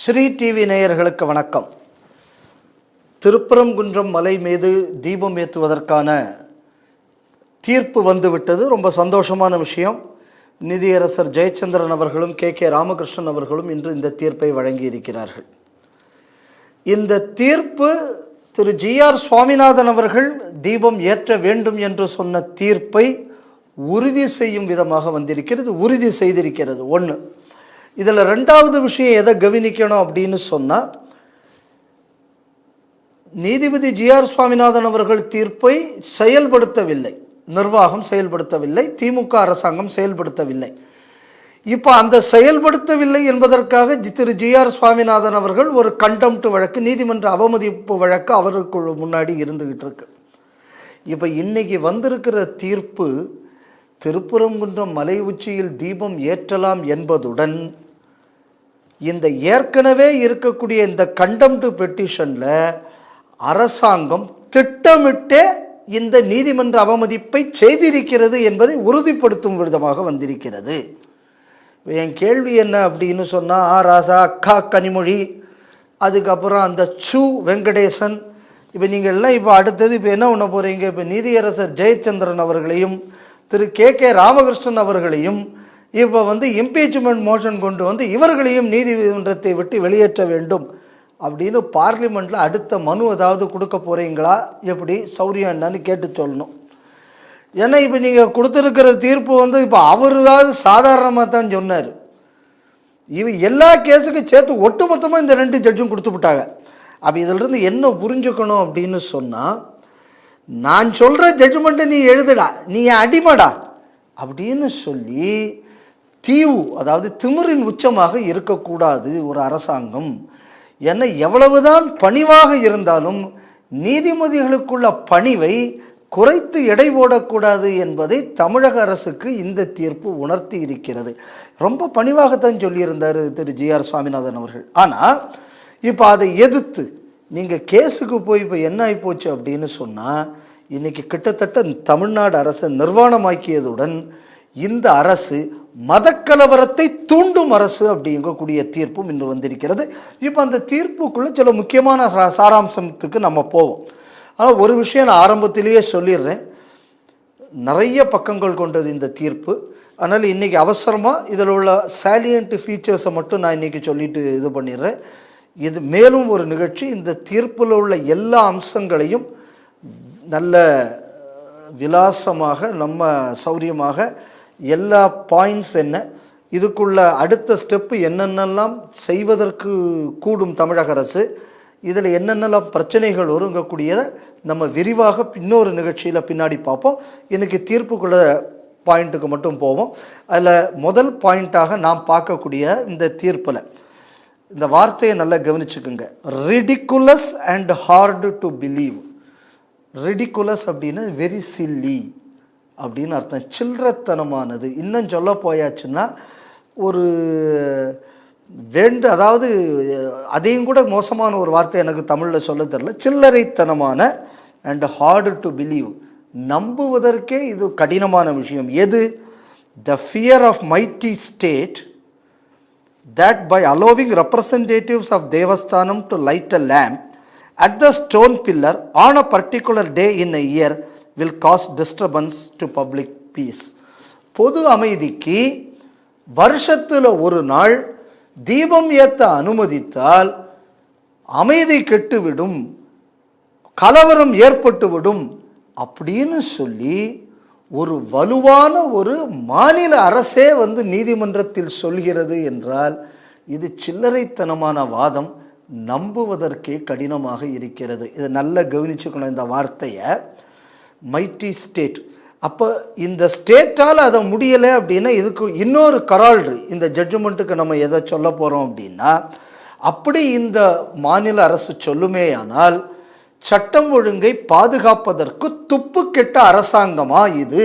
Sri TV நேயர்களுக்கு வணக்கம். திருப்பரங்குன்றம் மலை மீது தீபம் ஏற்றுவதற்கான தீர்ப்பு வந்துவிட்டது. ரொம்ப சந்தோஷமான விஷயம். நிதியரசர் ஜெயச்சந்திரன் அவர்களும் கே. கே. ராமகிருஷ்ணன் அவர்களும் இன்று இந்த தீர்ப்பை வழங்கியிருக்கிறார்கள். இந்த தீர்ப்பு திரு. ஜி. ஆர். சுவாமிநாதன் அவர்கள் தீபம் ஏற்ற வேண்டும் என்று சொன்ன தீர்ப்பை உறுதி செய்யும் விதமாக வந்திருக்கிறது. உறுதி செய்திருக்கிறது. ஒன்று இதில் ரெண்டாவது விஷயம் எதை கவனிக்கணும் அப்படின்னு சொன்னால் நீதிபதி ஜி ஆர் சுவாமிநாதன் அவர்கள் தீர்ப்பை செயல்படுத்தவில்லை. நிர்வாகம் செயல்படுத்தவில்லை திமுக அரசாங்கம் செயல்படுத்தவில்லை. இப்போ அந்த செயல்படுத்தவில்லை என்பதற்காக ஜி- திரு ஜி ஆர் சுவாமிநாதன் அவர்கள் ஒரு கண்டம்ட் வழக்கு நீதிமன்ற அவமதிப்பு வழக்கு அவருக்கு முன்னாடி இருந்துகிட்டு இருக்கு. இப்போ இன்னைக்கு வந்திருக்கிற தீர்ப்பு திருப்புறங்குன்றம் மலை உச்சியில் தீபம் ஏற்றலாம் என்பதுடன் இந்த ஏற்கனவே இருக்கக்கூடிய இந்த கண்டம்டு பெட்டிஷனில் அரசாங்கம் திட்டமிட்டே இந்த நீதிமன்ற அவமதிப்பை செய்திருக்கிறது என்பதை உறுதிப்படுத்தும் விதமாக வந்திருக்கிறது. என் கேள்வி என்ன அப்படின்னு சொன்னால் ஆ ராசா அக்கா கனிமொழி அதுக்கப்புறம் அந்த சு வெங்கடேசன் இப்போ நீங்கள் எல்லாம் இப்போ அடுத்தது இப்போ என்ன பண்ண போகிறீங்க இப்போ நீதியரசர் ஜெயச்சந்திரன் அவர்களையும் திரு கே கே ராமகிருஷ்ணன் அவர்களையும் இப்போ வந்து இம்பீச்மெண்ட் மோஷன் கொண்டு வந்து இவர்களையும் நீதிமன்றத்தை விட்டு வெளியேற்ற வேண்டும் அப்படின்னு பார்லிமெண்ட்டில் அடுத்த மனு ஏதாவது கொடுக்க போகிறீங்களா எப்படி? சௌரியம் என்னன்னு கேட்டு சொல்லணும். ஏன்னா இப்போ நீங்கள் கொடுத்துருக்கிற தீர்ப்பு வந்து இப்போ அவருக்காவது சாதாரணமாக தான் சொன்னார். இவ எல்லா கேஸுக்கும் சேர்த்து ஒட்டுமொத்தமாக இந்த ரெண்டு ஜட்ஜும் கொடுத்து விட்டாங்க. அப்போ இதிலிருந்து என்ன புரிஞ்சுக்கணும் அப்படின்னு சொன்னால் நான் சொல்கிற ஜட்ஜ்மெண்ட்டை நீ எழுதுடா நீ என் அடிமடா? அப்படின்னு சொல்லி தீவு அதாவது திமிரின் உச்சமாக இருக்கக்கூடாது ஒரு அரசாங்கம். ஏன்னா எவ்வளவுதான் பணிவாக இருந்தாலும் நீதிமதிகளுக்குள்ள பணிவை குறைத்து எடை போடக்கூடாது என்பதை தமிழக அரசுக்கு இந்த தீர்ப்பு உணர்த்தி இருக்கிறது. ரொம்ப பணிவாகத்தான் சொல்லியிருந்தார் திரு ஜி ஆர் சுவாமிநாதன் அவர்கள். ஆனால் இப்போ அதை எதிர்த்து நீங்கள் கேஸுக்கு போய் இப்போ என்ன ஆகிப்போச்சு அப்படின்னு சொன்னால் இன்றைக்கி கிட்டத்தட்ட தமிழ்நாடு அரசை நிர்வாணமாக்கியதுடன் இந்த அரசு மதக்கலவரத்தை தூண்டும் அரசு அப்படிங்கக்கூடிய தீர்ப்பும் இன்று வந்திருக்கிறது. இப்போ அந்த தீர்ப்புக்குள்ளே சில முக்கியமான சாராம்சத்துக்கு நம்ம போவோம். ஆனால் ஒரு விஷயம் நான் ஆரம்பத்திலேயே சொல்லிடுறேன். நிறைய பக்கங்கள் கொண்டது இந்த தீர்ப்பு. அதனால் இன்றைக்கி அவசரமாக இதில் உள்ள சேலியன்ட் ஃபீச்சர்ஸை மட்டும் நான் இன்றைக்கி சொல்லிட்டு இது பண்ணிடுறேன். இது மேலும் ஒரு நிகழ்ச்சி. இந்த தீர்ப்பில் உள்ள எல்லா அம்சங்களையும் நல்ல விலாசமாக நம்ம சௌரியமாக எல்லா பாயிண்ட்ஸ் என்ன இதுக்குள்ள அடுத்த ஸ்டெப்பு என்னென்னலாம் செய்வதற்கு கூடும் தமிழக அரசு இதில் என்னென்னலாம் பிரச்சனைகள் ஒருங்கக்கூடியதை நம்ம விரிவாக இன்னொரு நிகழ்ச்சியில் பின்னாடி பார்ப்போம். இன்றைக்கி தீர்ப்புக்குள்ள பாயிண்ட்டுக்கு மட்டும் போவோம். அதில் முதல் பாயிண்ட்டாக நாம் பார்க்கக்கூடிய இந்த தீர்ப்பில் இந்த வார்த்தையை நல்லா கவனிச்சுக்குங்க. Ridiculous and hard to believe ridiculous அப்படின்னா வெரி சில்லி அப்படின்னு அர்த்தம். சில்லறத்தனமானது. இன்னும் சொல்ல போயாச்சுன்னா ஒரு வேண்டு அதாவது அதையும் கூட மோசமான ஒரு வார்த்தை எனக்கு தமிழில் சொல்ல தெரில சில்லறைத்தனமான அண்ட் ஹார்டு டு பிலீவ் நம்புவதற்கே இது கடினமான விஷயம். எது? The fear of mighty state that by allowing representatives of Devasthanam to light a lamp at the stone pillar on a particular day in a year will cause disturbance to public peace. பொது அமைதிக்கு வருஷத்தில் ஒரு நாள் தீபம் ஏத்த அனுமதித்தால் அமைதி கெட்டுவிடும் கலவரம் ஏற்பட்டுவிடும் அப்படின்னு சொல்லி ஒரு வலுவான ஒரு மாநில அரசே வந்து நீதிமன்றத்தில் சொல்கிறது என்றால் இது சில்லறைத்தனமான வாதம் நம்புவதற்கே கடினமாக இருக்கிறது. இதை நல்லா கவனிச்சுக்கணும் இந்த வார்த்தையை. மைட்டி ஸ்டேட் அப்போ இந்த ஸ்டேட்டால் அதை முடியலை அப்படின்னா இதுக்கு இன்னொரு கரால்டு இந்த ஜட்ஜ்மெண்ட்டுக்கு நம்ம எதை சொல்ல போகிறோம் அப்படின்னா அப்படி இந்த மாநில அரசு சொல்லுமேயானால் சட்டம் ஒழுங்கை பாதுகாப்பதற்கு துப்பு கெட்ட அரசாங்கமா இது?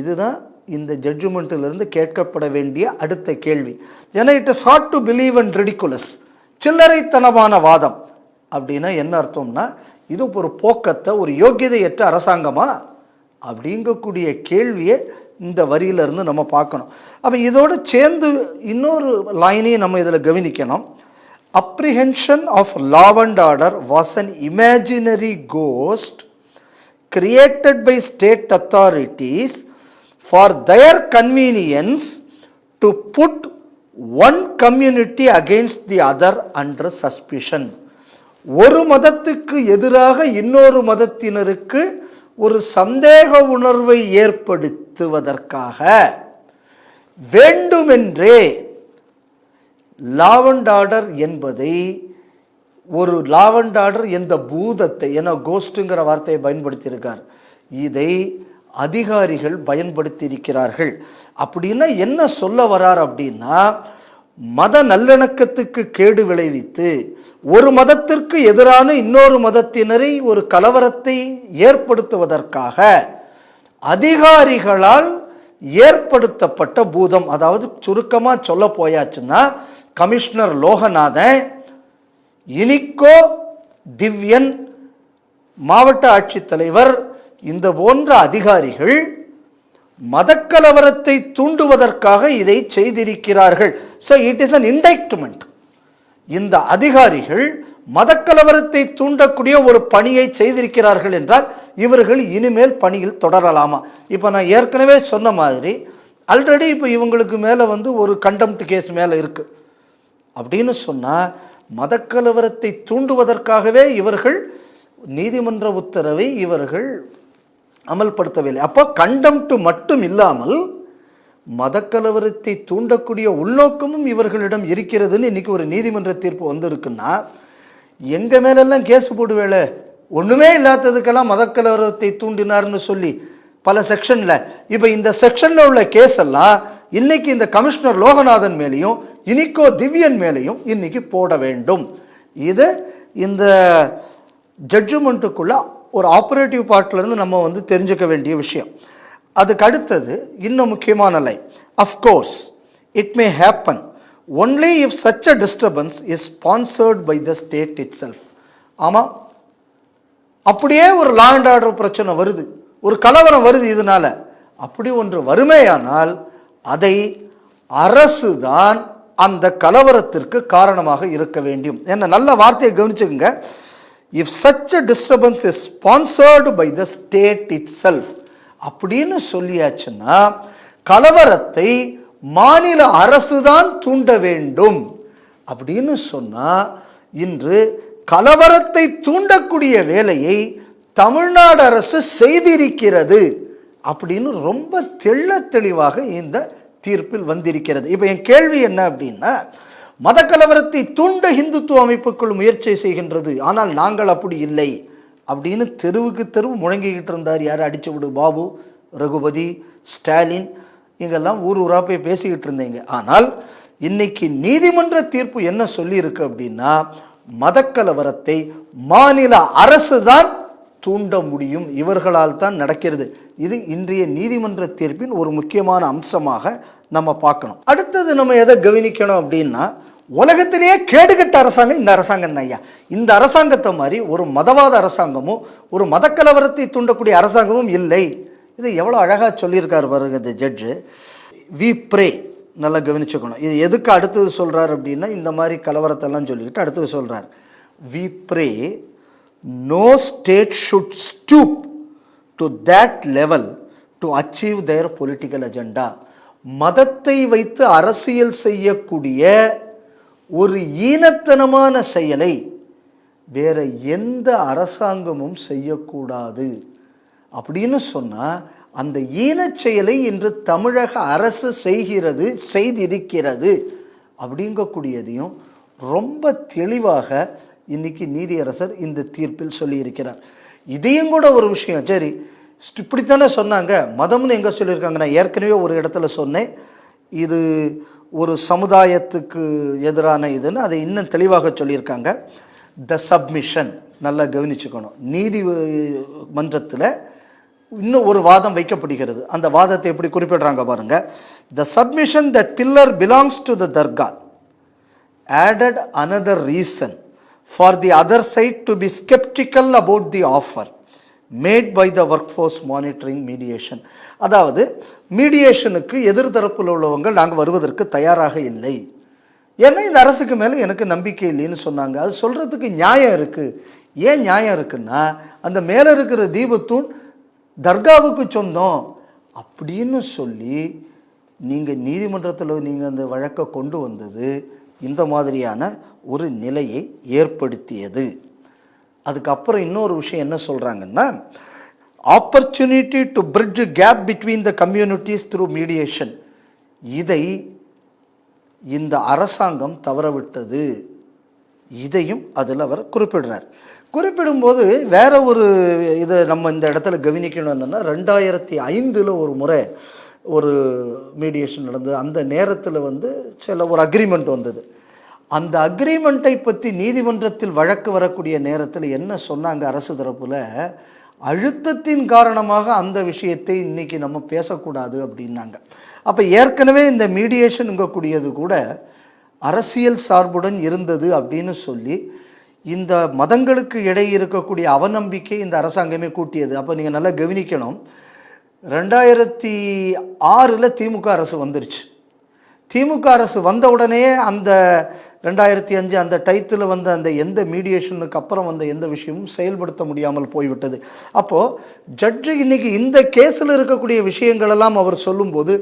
இதுதான் இந்த ஜட்ஜ்மெண்ட்டிலிருந்து கேட்கப்பட வேண்டிய அடுத்த கேள்வி. ஏன்னா it is hard to believe and ridiculous சில்லறைத்தனமான வாதம். அப்படின்னா என்ன அர்த்தம்னா இது ஒரு போக்கத்தை ஒரு யோக்கியதையற்ற அரசாங்கமா? அப்படிங்கக்கூடிய கேள்வியை இந்த வரியிலிருந்து நம்ம பார்க்கணும். அப்போ இதோடு சேர்ந்து இன்னொரு லைனையும் நம்ம இதில் கவனிக்கணும். Apprehension of law and order was an imaginary ghost created by state authorities for their convenience to put one community against the other under suspicion ஒரு மதத்துக்கு எதிராக இன்னொரு மதத்தினருக்கு ஒரு சந்தேக உணர்வை ஏற்படுத்துவதற்காக வேண்டுமென்றே லாவண்டாடர் என்பதை ஒரு லாவண்டாடர் எந்த பூதத்தை என கோஸ்ட்டுங்கிற வார்த்தையை பயன்படுத்தியிருக்கார். இதை அதிகாரிகள் பயன்படுத்தியிருக்கிறார்கள். அப்படின்னா என்ன சொல்ல வரார் அப்படின்னா மத நல்லிணக்கத்துக்கு கேடு விளைவித்து ஒரு மதத்திற்கு எதிரான இன்னொரு மதத்தினரை ஒரு கலவரத்தை ஏற்படுத்துவதற்காக அதிகாரிகளால் ஏற்படுத்தப்பட்ட பூதம் அதாவது சுருக்கமாக சொல்ல போயாச்சுன்னா கமிஷனர் லோகநாதன் இனிக்கோ திவ்யன் மாவட்ட ஆட்சித்தலைவர் இந்த போன்ற அதிகாரிகள் மதக்கலவரத்தை தூண்டுவதற்காக இதை செய்திருக்கிறார்கள். So it is an indictment இந்த அதிகாரிகள் மதக்கலவரத்தை தூண்டக்கூடிய ஒரு பணியை செய்திருக்கிறார்கள் என்றால் இவர்கள் இனிமேல் பணியில் தொடரலாமா? இப்போ நான் ஏற்கனவே சொன்ன மாதிரி ஆல்ரெடி இப்போ இவங்களுக்கு மேலே வந்து ஒரு கண்டம்ட் கேஸ் மேலே இருக்குது அப்படின்னு சொன்னால் மதக்கலவரத்தை தூண்டுவதற்காகவே இவர்கள் நீதிமன்ற உத்தரவை இவர்கள் அமல்படுத்தவில்லை. அப்போ கண்டம்ட்டு மட்டும் இல்லாமல் மதக்கலவரத்தை தூண்டக்கூடிய உள்நோக்கமும் இவர்களிடம் இருக்கிறதுன்னு இன்னைக்கு ஒரு நீதிமன்ற தீர்ப்பு வந்திருக்குன்னா எங்க மேலெல்லாம் கேஸ் போடுவேல ஒன்றுமே இல்லாததுக்கெல்லாம் மதக்கலவரத்தை தூண்டினார்னு சொல்லி பல செக்ஷனில் இப்போ இந்த செக்ஷனில் உள்ள கேஸ் எல்லாம் இன்னைக்கு இந்த கமிஷனர் லோகநாதன் மேலேயும் இனிக்கோ திவ்யன் மேலேயும் இன்னைக்கு போட வேண்டும். இது இந்த ஜட்ஜ்மெண்ட்டுக்குள்ள ஒரு ஆப்ரேட்டிவ் பார்ட்லேருந்து நம்ம வந்து தெரிஞ்சுக்க வேண்டிய விஷயம். அதுக்கு அடுத்தது இன்னும் முக்கியமான line of course it may happen only if such a disturbance is sponsored by the state itself ஆமாம் அப்படியே ஒரு லா அண்ட் ஆர்டர் பிரச்சனை வருது. ஒரு கலவரம் வருது இதனால. அப்படி ஒன்று வறுமையானால் அதை அரசு தான் அந்த கலவரத்திற்கு காரணமாக இருக்க வேண்டும். என்ன நல்ல வார்த்தையை கவனிச்சுக்கோங்க. If such a disturbance is sponsored by the state itself அப்படின்னு சொல்லியாச்சுன்னா கலவரத்தை மாநில அரசு தான் தூண்ட வேண்டும். அப்படின்னு சொன்னால் இன்று கலவரத்தை தூண்டக்கூடிய வேலையை தமிழ்நாடு அரசு செய்திருக்கிறது. அப்படின்னு ரொம்ப தெள்ள தெளிவாக இந்த தீர்ப்பில் வந்திருக்கிறது. இப்போ என் கேள்வி என்ன அப்படின்னா மத கலவரத்தை தூண்ட இந்துத்துவ அமைப்புக்குள் முயற்சி செய்கின்றது. ஆனால் நாங்கள் அப்படி இல்லை. அப்படின்னு தெருவுக்கு தெருவு முழங்கிக்கிட்டு இருந்தார். யார் அடிச்சு விடு பாபு ரகுபதி ஸ்டாலின் இங்கெல்லாம் ஊர் ஊராக போய் பேசிக்கிட்டு இருந்தீங்க. ஆனால் இன்னைக்கு நீதிமன்ற தீர்ப்பு என்ன சொல்லியிருக்கு அப்படின்னா மதக்கலவரத்தை மாநில அரசு தான் தூண்ட முடியும். இவர்களால் தான் நடக்கிறது. இது இன்றைய நீதிமன்ற தீர்ப்பின் ஒரு முக்கியமான அம்சமாக நம்ம பார்க்கணும். அடுத்தது நம்ம எதை கவனிக்கணும் அப்படின்னா உலகத்திலேயே கேடுகட்ட அரசாங்கம் இந்த அரசாங்கம் தான் ஐயா. இந்த அரசாங்கத்தை மாதிரி ஒரு மதவாத அரசாங்கமும் ஒரு மதக்கலவரத்தை தூண்டக்கூடிய அரசாங்கமும் இல்லை. இது எவ்வளோ அழகாக சொல்லியிருக்காரு பாருங்க இந்த ஜட்ஜு வி ப்ரே நல்லா கவனிச்சுக்கணும். இது எதுக்கு அடுத்தது சொல்கிறார் அப்படின்னா இந்த மாதிரி கலவரத்தெல்லாம் சொல்லிக்கிட்டு அடுத்தது சொல்கிறார் we pray no state should stoop to that level to achieve their political agenda மதத்தை வைத்து அரசியல் செய்யக்கூடிய ஒரு ஈனத்தனமான செயலை வேற எந்த அரசாங்கமும் செய்யக்கூடாது. அப்படின்னு சொன்னால் அந்த ஈனச் செயலை இன்று தமிழக அரசு செய்கிறது செய்திருக்கிறது அப்படிங்கக்கூடியதையும் ரொம்ப தெளிவாக இன்னைக்கு நீதியரசர் இந்த தீர்ப்பில் சொல்லியிருக்கிறார். இதையும் கூட ஒரு விஷயம் சரி இப்படித்தானே சொன்னாங்க. மதம்னு எங்கே சொல்லியிருக்காங்க? நான் ஏற்கனவே ஒரு இடத்துல சொன்னேன். இது ஒரு சமுதாயத்துக்கு எதிரான இதுன்னு அதை இன்னும் தெளிவாக சொல்லியிருக்காங்க. த சப்மிஷன் நல்லா கவனிச்சுக்கணும். நீதி மன்றத்தில் இன்னும் ஒரு வாதம் வைக்கப்படுகிறது. அந்த வாதத்தை எப்படி குறிப்பிடுறாங்க பாருங்க. The submission that pillar belongs to the dargah added another reason for the other side to be skeptical about the offer. Made by the work force monitoring mediation அதாவது மீடியேஷனுக்கு எதிர்தரப்பில் உள்ளவங்க நாங்கள் வருவதற்கு தயாராக இல்லை. ஏன்னா இந்த அரசுக்கு மேலே எனக்கு நம்பிக்கை இல்லைன்னு சொன்னாங்க. அது சொல்கிறதுக்கு நியாயம் இருக்குது ஏன் நியாயம் இருக்குன்னா அந்த மேலே இருக்கிற தீபத்தூண் தர்காவுக்கு சொந்தம் அப்படின்னு சொல்லி நீங்கள் நீதிமன்றத்தில் நீங்கள் அந்த வழக்கை கொண்டு வந்தது இந்த மாதிரியான ஒரு நிலையை ஏற்படுத்தியது. அதுக்கப்புறம் இன்னொரு விஷயம் என்ன சொல்கிறாங்கன்னா opportunity to bridge gap between the communities through mediation இதை இந்த அரசாங்கம் தவறவிட்டது. இதையும் அதில் அவர் குறிப்பிடுறார். குறிப்பிடும்போது வேற ஒரு இதை நம்ம இந்த இடத்துல கவனிக்கணும் என்னென்னா ரெண்டாயிரத்தி ஐந்தில் ஒரு முறை ஒரு மீடியேஷன் நடந்தது. அந்த நேரத்தில் வந்து சில ஒரு அக்ரிமெண்ட் வந்தது. அந்த அக்ரிமெண்ட்டை பற்றி நீதிமன்றத்தில் வழக்கு வரக்கூடிய நேரத்தில் என்ன சொன்னாங்க அரசு தரப்பில்? அழுத்தத்தின் காரணமாக அந்த விஷயத்தை இன்னைக்கு நம்ம பேசக்கூடாது அப்படின்னாங்க. அப்போ ஏற்கனவே இந்த மீடியேஷனுங்கக்கூடியது கூட அரசியல் சார்புடன் இருந்தது அப்படின்னு சொல்லி இந்த மதங்களுக்கு இடையே இருக்கக்கூடிய அவநம்பிக்கை இந்த அரசாங்கமே கூட்டியது. அப்போ நீங்கள் நல்லா கவனிக்கணும். ரெண்டாயிரத்தி ஆறில் திமுக அரசு வந்துருச்சு. திமுக அரசு வந்த உடனே அந்த ரெண்டாயிரத்தி அஞ்சு அந்த டைத்தில் வந்த அந்த எந்த மீடியேஷனுக்கு அப்புறம் வந்த எந்த விஷயமும் செயல்படுத்த முடியாமல் போய்விட்டது. அப்போது ஜட்ஜு இன்னைக்கு இந்த கேஸில் இருக்கக்கூடிய விஷயங்களெல்லாம் அவர் சொல்லும்போது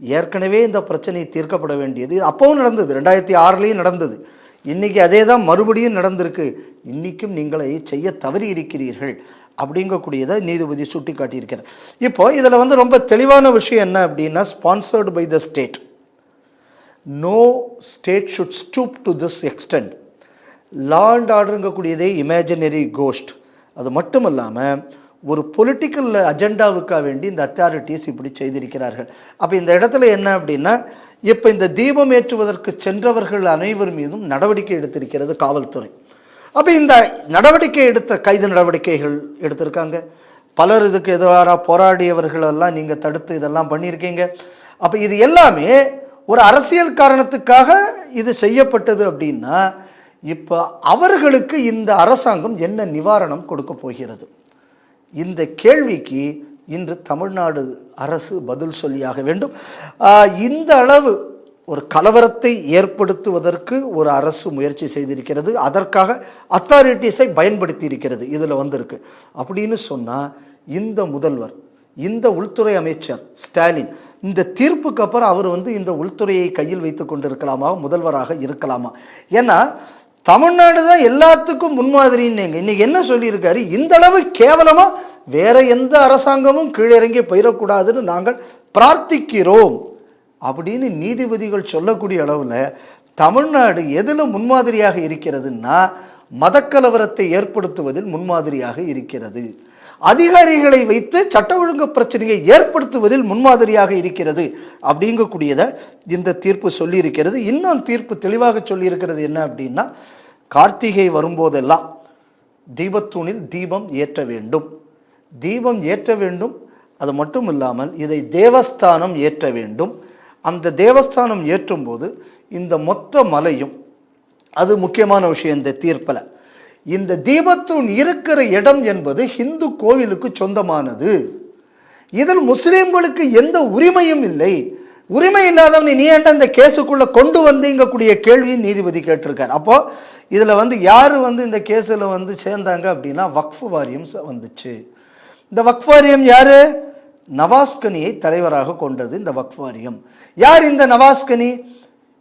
ஏற்கனவே இந்த பிரச்சனை தீர்க்கப்பட வேண்டியது அப்போவும் நடந்தது. ரெண்டாயிரத்தி ஆறுலேயும் நடந்தது. இன்றைக்கி அதே தான் மறுபடியும் நடந்திருக்கு. இன்றைக்கும் நீங்களை செய்ய தவறி இருக்கிறீர்கள் அப்படிங்கக்கூடியதை நீதிபதி சுட்டி காட்டியிருக்கிறார் இப்போ இதில் வந்து ரொம்ப தெளிவான விஷயம் என்ன அப்படின்னா sponsored by the state no state should stoop to this extent law and ஆர்டருங்கக்கூடியதே imaginary ghost அது மட்டும் இல்லாமல் ஒரு பொலிட்டிக்கல் அஜெண்டாவுக்காக வேண்டி இந்த அத்தாரிட்டிஸ் இப்படி செய்திருக்கிறார்கள். அப்போ இந்த இடத்துல என்ன அப்படின்னா இப்போ இந்த தீபம் ஏற்றுவதற்கு சென்றவர்கள் அனைவர் மீதும் நடவடிக்கை எடுத்திருக்கிறது காவல்துறை. அப்போ இந்த நடவடிக்கை எடுத்த கைது நடவடிக்கைகள் எடுத்திருக்காங்க. பலர் இதுக்கு எதிராக போராடியவர்களெல்லாம் நீங்கள் தடுத்து இதெல்லாம் பண்ணியிருக்கீங்க. அப்போ இது எல்லாமே ஒரு அரசியல் காரணத்துக்காக இது செய்யப்பட்டது அப்படின்னா இப்போ அவர்களுக்கு இந்த அரசாங்கம் என்ன நிவாரணம் கொடுக்க போகிறது? இந்த கேள்விக்கு இன்று தமிழ்நாடு அரசு பதில் சொல்லியாக வேண்டும். இந்த அளவு ஒரு கலவரத்தை ஏற்படுத்துவதற்கு ஒரு அரசு முயற்சி செய்திருக்கிறது. அதற்காக அத்தாரிட்டிஸை பயன்படுத்தி இருக்கிறது இதில் வந்திருக்கு. அப்படின்னு சொன்னால் இந்த முதல்வர் இந்த உள்துறை அமைச்சர் ஸ்டாலின் இந்த தீர்ப்புக்கு அப்புறம் அவர் வந்து இந்த உள்துறையை கையில் வைத்து கொண்டிருக்கலாமா? முதல்வராக இருக்கலாமா? ஏன்னா தமிழ்நாடு தான் எல்லாத்துக்கும் முன்மாதிரின்னு இன்னைக்கு என்ன சொல்லியிருக்காரு? இந்த அளவு கேவலமாக வேற எந்த அரசாங்கமும் கீழிறங்கி போயிடக்கூடாதுன்னு நாங்கள் பிரார்த்திக்கிறோம். அப்படின்னு நீதிபதிகள் சொல்லக்கூடிய அளவில் தமிழ்நாடு எதில் முன்மாதிரியாக இருக்கிறதுன்னா மதக்கலவரத்தை ஏற்படுத்துவதில் முன்மாதிரியாக இருக்கிறது. அதிகாரிகளை வைத்து சட்ட ஒழுங்கு பிரச்சனையை ஏற்படுத்துவதில் முன்மாதிரியாக இருக்கிறது அப்படிங்கக்கூடியதை இந்த தீர்ப்பு சொல்லியிருக்கிறது. இன்னும் தீர்ப்பு தெளிவாக சொல்லியிருக்கிறது என்ன அப்படின்னா கார்த்திகை வரும்போதெல்லாம் தீபத்தூணில் தீபம் ஏற்ற வேண்டும். தீபம் ஏற்ற வேண்டும். அது மட்டும் இல்லாமல் இதை தேவஸ்தானம் ஏற்ற வேண்டும். அந்த தேவஸ்தானம் ஏற்றும்போது இந்த மொத்த மலையும் அது முக்கியமான விஷயம் இந்த தீர்ப்பில். இந்த தீபத்தூண் இருக்கிற இடம் என்பது ஹிந்து கோவிலுக்கு சொந்தமானது. இதில் முஸ்லீம்களுக்கு எந்த உரிமையும் இல்லை. உரிமை இல்லாதவனை நீ ஏன்டா இந்த கேஸுக்குள்ளே கொண்டு வந்தீங்கக்கூடிய கேள்வியும் நீதிபதி கேட்டிருக்கார். அப்போது இதில் வந்து யார் வந்து இந்த கேஸில் வந்து சேர்ந்தாங்க அப்படின்னா வக்ஃப் வாரியம் வந்துச்சு. இந்த வக்ஃப் வாரியம் யார்? நவாஸ்கனியை தலைவராக கொண்டது இந்த வக்ஃப் வாரியம் யார் இந்த நவாஸ்கனி?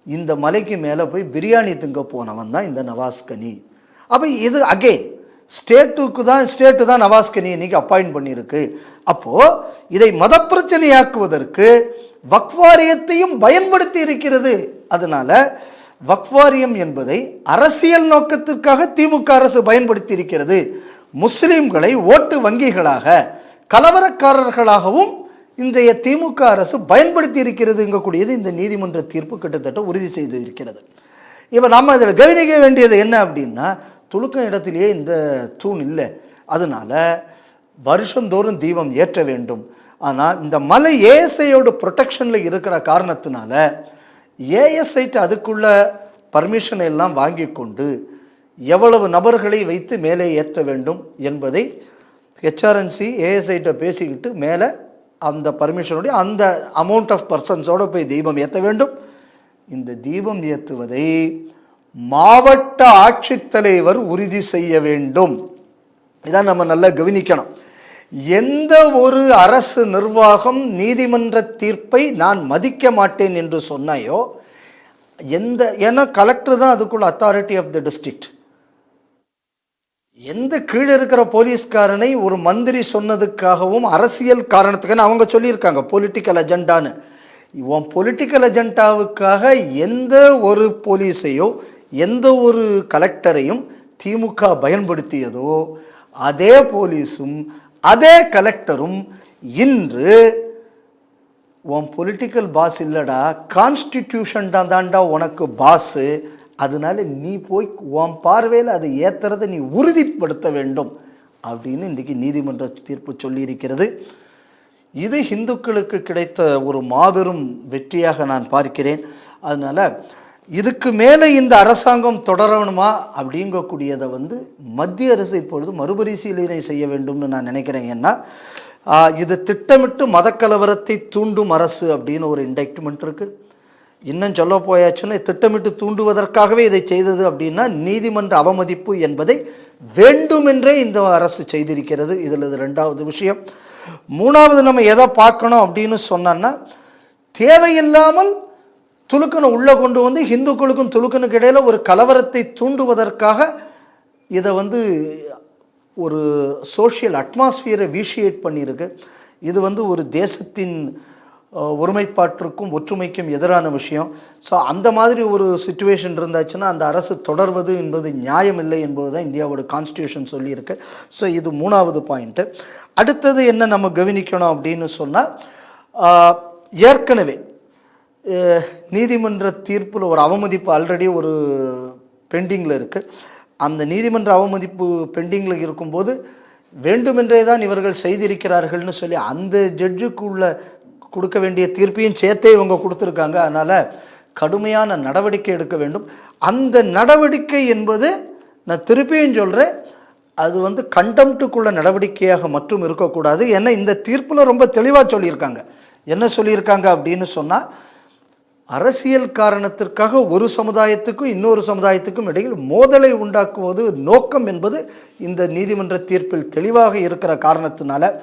இந்த மலைக்கு மேலே போய் பிரியாணி திங்க போனவன் தான் இந்த நவாஸ்கனி. அப்போ இது அகெயின் ஸ்டேட்டுக்கு தான் ஸ்டேட்டு தான் நவாஸ்கனி இன்னைக்கு அப்பாயிண்ட் பண்ணியிருக்கு. அப்போது இதை மத பிரச்சனையாக்குவதற்கு வக்வாரியத்தையும் பயன்படுத்தி இருக்கிறது. அதனால் வக்வாரியம் என்பதை அரசியல் நோக்கத்திற்காக திமுக அரசு பயன்படுத்தி இருக்கிறது. முஸ்லீம்களை ஓட்டு வங்கிகளாக கலவரக்காரர்களாகவும் இன்றைய திமுக அரசு பயன்படுத்தி இருக்கிறதுங்கக்கூடியது இந்த நீதிமன்ற தீர்ப்பு கிட்டத்தட்ட உறுதி செய்து இருக்கிறது இப்போ நம்ம இதில் கவனிக்க வேண்டியது என்ன அப்படின்னா துலுக்கம் இடத்திலேயே இந்த தூண் இல்லை. அதனால் வருஷந்தோறும் தீபம் ஏற்ற வேண்டும். ஆனால் இந்த மலை ஏஎஸ்ஐயோட ப்ரொடெக்ஷனில் இருக்கிற காரணத்தினால ஏஎஸ்ஐட்டு அதுக்குள்ள பர்மிஷனை எல்லாம் வாங்கி கொண்டு எவ்வளவு நபர்களை வைத்து மேலே ஏற்ற வேண்டும் என்பதை ஹெச்ஆர்என்சி ஏஎஸ்ஐட்ட பேசிக்கிட்டு மேலே அந்த பர்மிஷனுடைய அந்த அமௌண்ட் ஆஃப் பர்சன்ஸோடு போய் தீபம் ஏற்ற வேண்டும். இந்த தீபம் ஏற்றுவதை மாவட்ட ஆட்சித்தலைவர் உறுதி செய்ய வேண்டும். இதான் நம்ம நல்லா கவனிக்கணும். எந்த ஒரு அரசு நிர்வாகம் நீதிமன்ற தீர்ப்பை நான் மதிக்க மாட்டேன் என்று சொன்னாயோ எந்த ஏன்னா கலெக்டர் தான் அதுக்குள்ள அத்தாரிட்டி ஆஃப் த டிஸ்ட்ரிக்ட் எந்த கீழே இருக்கிற போலீஸ்காரனை ஒரு மந்திரி சொன்னதுக்காகவும் அரசியல் காரணத்துக்கான அவங்க சொல்லியிருக்காங்க பொலிட்டிக்கல் அஜெண்டான்னு உன் பொலிட்டிக்கல் அஜெண்டாவுக்காக எந்த ஒரு போலீஸையோ எந்த ஒரு கலெக்டரையும் திமுக பயன்படுத்தியதோ அதே போலீஸும் அதே கலெக்டரும் இன்று உன் பொலிட்டிக்கல் பாஸ் இல்லைடா கான்ஸ்டிடியூஷன் தான் தாண்டா உனக்கு பாஸு அதனால நீ போய் உன் பார்வையில் அதை ஏற்றுறதை நீ உறுதிப்படுத்த வேண்டும் அப்படின்னு இன்றைக்கி நீதிமன்ற தீர்ப்பு சொல்லியிருக்கிறது. இது இந்துக்களுக்கு கிடைத்த ஒரு மாபெரும் வெற்றியாக நான் பார்க்கிறேன். அதனால் இதுக்கு மேலே இந்த அரசாங்கம் தொடரணுமா அப்படிங்கக்கூடியதை வந்து மத்திய அரசு இப்பொழுது மறுபரிசீலனை செய்ய வேண்டும்னு நான் நினைக்கிறேன். ஏன்னா இது திட்டமிட்டு மதக்கலவரத்தை தூண்டும் அரசு அப்படின்னு ஒரு இண்டக்ட்மெண்ட் இருக்குது இன்னும் சொல்ல போயாச்சுன்னா திட்டமிட்டு தூண்டுவதற்காகவே இதை செய்தது அப்படின்னா நீதிமன்ற அவமதிப்பு என்பதை வேண்டுமென்றே இந்த அரசு செய்திருக்கிறது. இதில் இது ரெண்டாவது விஷயம். மூணாவது நம்ம எதை பார்க்கணும் அப்படின்னு சொன்னோன்னா தேவையில்லாமல் துலுக்கனை உள்ளே கொண்டு வந்து இந்துக்களுக்கும் துலுக்கனுக்கு இடையில் ஒரு கலவரத்தை தூண்டுவதற்காக இதை வந்து ஒரு சோஷியல் அட்மாஸ்ஃபியரை வீஷியேட் பண்ணியிருக்கு. இது வந்து ஒரு தேசத்தின் ஒருமைப்பாட்டிற்கும் ஒற்றுமைக்கும் எதிரான விஷயம். ஸோ அந்த மாதிரி ஒரு சுச்சுவேஷன் இருந்தாச்சுன்னா அந்த அரசு தொடர்வது என்பது நியாயமில்லை என்பது தான் இந்தியாவோட கான்ஸ்டியூஷன் சொல்லியிருக்கு. ஸோ இது மூணாவது பாயிண்ட்டு அடுத்தது என்ன நம்ம கவனிக்கணும் அப்படின்னு சொன்னால் ஏற்கனவே நீதிமன்ற தீர்ப்பில் ஒரு அவமதிப்பு ஆல்ரெடி ஒரு பெண்டிங்கில் இருக்குது அந்த நீதிமன்ற அவமதிப்பு பெண்டிங்கில் இருக்கும்போது வேண்டுமென்றே தான் இவர்கள் செய்திருக்கிறார்கள்னு சொல்லி அந்த ஜட்ஜுக்குள்ள கொடுக்க வேண்டிய தீர்ப்பையும் சேர்த்தே இவங்க கொடுத்துருக்காங்க. அதனால் கடுமையான நடவடிக்கை எடுக்க வேண்டும். அந்த நடவடிக்கை என்பது நான் திருப்பியும் சொல்கிறேன் அது வந்து கண்டம்ட்டுக்குள்ள நடவடிக்கையாக மட்டும் இருக்கக்கூடாது. ஏன்னா இந்த தீர்ப்பில் ரொம்ப தெளிவாக சொல்லியிருக்காங்க. என்ன சொல்லியிருக்காங்க அப்படின்னு சொன்னால் அரசியல் காரணத்திற்காக ஒரு சமுதாயத்துக்கும் இன்னொரு சமுதாயத்துக்கும் இடையில் மோதலை உண்டாக்குவது நோக்கம் என்பது இந்த நீதிமன்ற தீர்ப்பில் தெளிவாக இருக்கிற காரணத்தினால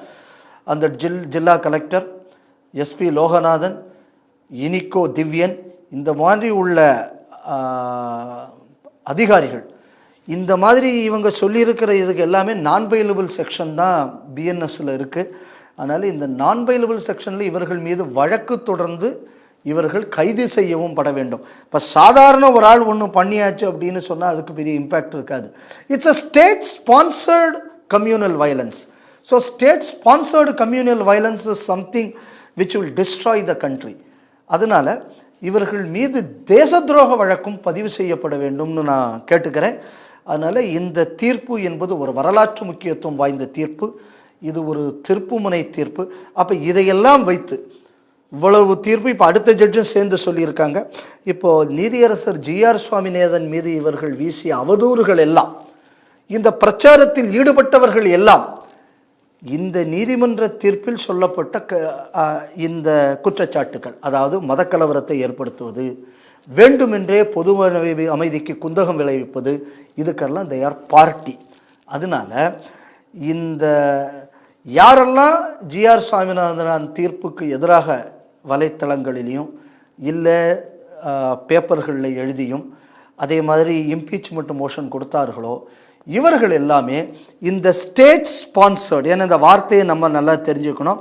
அந்த ஜில் ஜில்லா கலெக்டர் எஸ்பி லோகநாதன் இனிக்கோ திவ்யன் இந்த மாதிரி உள்ள அதிகாரிகள். இந்த மாதிரி இவங்க சொல்லியிருக்கிற இதுக்கு எல்லாமே நான் பைலபிள் செக்ஷன் தான் பிஎன்எஸ்ஸில் இருக்குது அதனால் இந்த நான் பைலபிள் செக்ஷனில் இவர்கள் மீது வழக்கு தொடர்ந்து இவர்கள் கைது செய்யவும் பட வேண்டும். இப்போ சாதாரண ஒரு ஆள் ஒன்று பண்ணியாச்சு அப்படின்னு சொன்னால் அதுக்கு பெரிய இம்பேக்ட் இருக்காது. It's a state sponsored communal violence so state sponsored communal violence is something which will destroy the country அதனால் இவர்கள் மீது தேச துரோக வழக்கும் பதிவு செய்யப்பட வேண்டும்னு நான் கேட்டுக்கிறேன். அதனால் இந்த தீர்ப்பு என்பது ஒரு வரலாற்று முக்கியத்துவம் வாய்ந்த தீர்ப்பு. இது ஒரு திருப்புமுனை தீர்ப்பு. அப்போ இதையெல்லாம் வைத்து இவ்வளவு தீர்ப்பு இப்போ அடுத்த ஜட்ஜும் சேர்ந்து சொல்லியிருக்காங்க. இப்போது நீதியரசர் ஜிஆர் சுவாமிநாதன் மீது இவர்கள் வீசிய அவதூறுகள் எல்லாம் இந்த பிரச்சாரத்தில் ஈடுபட்டவர்கள் எல்லாம் இந்த நீதிமன்ற தீர்ப்பில் சொல்லப்பட்ட க இந்த குற்றச்சாட்டுகள் அதாவது மதக்கலவரத்தை ஏற்படுத்துவது வேண்டுமென்றே பொது அமைதிக்கு குந்தகம் விளைவிப்பது இதுக்கெல்லாம் தே ஆர் பார்ட்டி அதனால இந்த யாரெல்லாம் ஜிஆர் சுவாமிநாதன் தீர்ப்புக்கு எதிராக வலைத்தளங்களிலையும் இல்லை பேப்பர்களில் எழுதியும் அதே மாதிரி இம்பீச்மெண்ட் மோஷன் கொடுத்தார்களோ இவர்கள் எல்லாமே இந்த ஸ்டேட் ஸ்பான்சர்ட் ஏன்னா இந்த வார்த்தையை நம்ம நல்லா தெரிஞ்சுக்கணும்.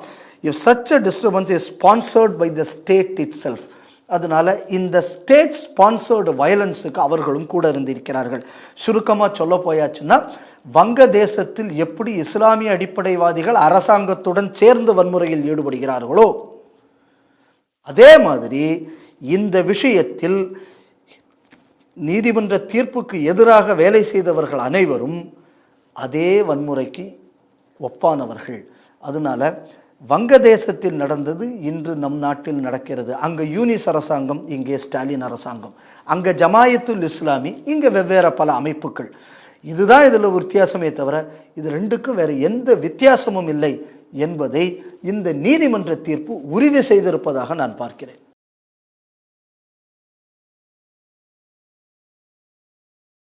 If such a disturbance is sponsored by the state itself அதனால இந்த ஸ்டேட் ஸ்பான்சர்டு வயலன்ஸுக்கு அவர்களும் கூட இருந்திருக்கிறார்கள். சுருக்கமாக சொல்ல போயாச்சுன்னா வங்க தேசத்தில் எப்படி இஸ்லாமிய அடிப்படைவாதிகள் அரசாங்கத்துடன் சேர்ந்து வன்முறையில் ஈடுபடுகிறார்களோ அதே மாதிரி இந்த விஷயத்தில் நீதிமன்ற தீர்ப்புக்கு எதிராக வேலை செய்தவர்கள் அனைவரும் அதே வன்முறைக்கு ஒப்பானவர்கள். அதனால வங்கதேசத்தில் நடந்தது இன்று நம் நாட்டில் நடக்கிறது. அங்கே யூனிஸ் அரசாங்கம் இங்கே ஸ்டாலின் அரசாங்கம். அங்கே ஜமாயத்துல் இஸ்லாமி இங்கே வெவ்வேறு பல அமைப்புகள். இதுதான் இதில் வித்தியாசமே தவிர இது ரெண்டுக்கும் வேறு எந்த வித்தியாசமும் இல்லை என்பதை இந்த நீதிமன்ற தீர்ப்பு உறுதி செய்திருப்பதாக நான் பார்க்கிறேன்.